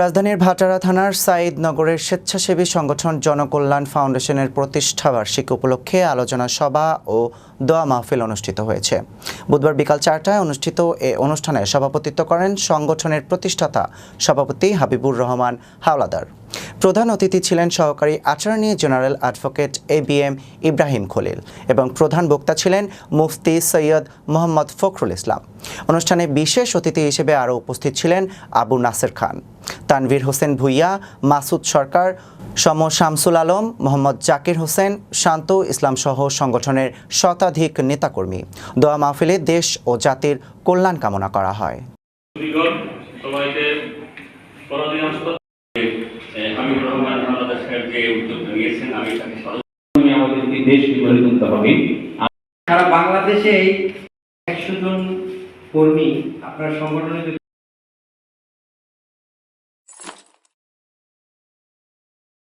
রাজধানীর ভাটারা থানার সাইদ নগরের স্বেচ্ছাসেবী সংগঠন জনকল্যাণ ফাউন্ডেশনের প্রতিষ্ঠা বার্ষিকী উপলক্ষে আলোচনা সভা ও দোয়া মাহফিল অনুষ্ঠিত হয়েছে। বুধবার বিকাল চারটায় অনুষ্ঠিত এ অনুষ্ঠানে সভাপতিত্ব করেন সংগঠনের প্রতিষ্ঠাতা সভাপতি হাবিবুর রহমান হাওলাদার। প্রধান অতিথি ছিলেন সহকারী attorney general advocate A B M Ibrahim Khalil এবং প্রধান বক্তা ছিলেন মুফতি সৈয়দ মোহাম্মদ ফখরুল ইসলাম। অনুষ্ঠানে বিশেষ অতিথি হিসেবে আরও উপস্থিত ছিলেন আবু নাসের খান। তানভীর হোসেন ভুইয়া, মাসুদ সরকার, সম শামসুল আলম, মোহাম্মদ জাকির হোসেন, শান্ত ইসলাম সহ সংগঠনের শতাধিক নেতাকর্মী। দোয়া মাহফিলে দেশ ও জাতির কল্যাণ কামনা করা হয়। সারা বাংলাদেশে একশো জন কর্মী আপনার সংগঠনে